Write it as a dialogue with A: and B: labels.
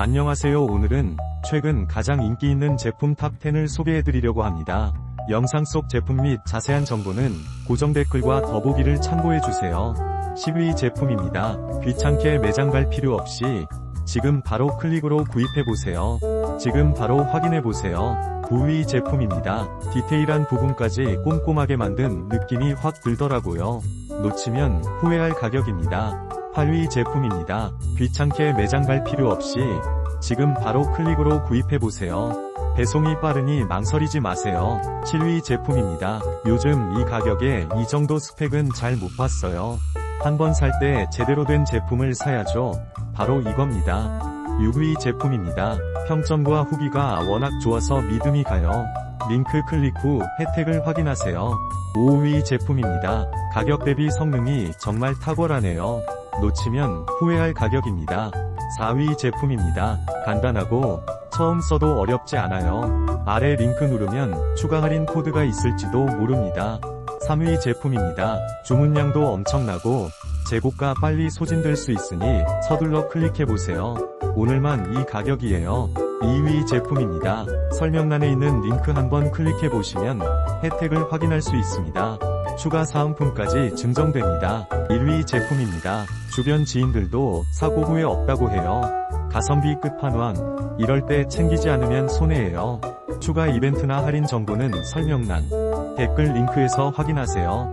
A: 안녕하세요 오늘은 최근 가장 인기 있는 제품 탑10을 소개해드리려고 합니다. 영상 속 제품 및 자세한 정보는 고정 댓글과 더보기를 참고해주세요. 10위 제품입니다. 귀찮게 매장 갈 필요 없이 지금 바로 클릭으로 구입해보세요. 지금 바로 확인해보세요. 9위 제품입니다. 디테일한 부분까지 꼼꼼하게 만든 느낌이 확 들더라고요. 놓치면 후회할 가격입니다. 8위 제품입니다. 귀찮게 매장 갈 필요 없이 지금 바로 클릭으로 구입해보세요. 배송이 빠르니 망설이지 마세요. 7위 제품입니다. 요즘 이 가격에 이 정도 스펙은 잘 못 봤어요. 한번 살 때 제대로 된 제품을 사야죠. 바로 이겁니다. 6위 제품입니다. 평점과 후기가 워낙 좋아서 믿음이 가요. 링크 클릭 후 혜택을 확인하세요. 5위 제품입니다. 가격 대비 성능이 정말 탁월하네요. 놓치면 후회할 가격입니다. 4위 제품입니다. 간단하고 처음 써도 어렵지 않아요. 아래 링크 누르면 추가 할인 코드가 있을지도 모릅니다. 3위 제품입니다. 주문량도 엄청나고 재고가 빨리 소진될 수 있으니 서둘러 클릭해보세요. 오늘만 이 가격이에요. 2위 제품입니다. 설명란에 있는 링크 한번 클릭해보시면 혜택을 확인할 수 있습니다. 추가 사은품까지 증정됩니다. 1위 제품입니다. 주변 지인들도 사고 후에 없다고 해요. 가성비 끝판왕. 이럴 때 챙기지 않으면 손해예요. 추가 이벤트나 할인 정보는 설명란, 댓글 링크에서 확인하세요.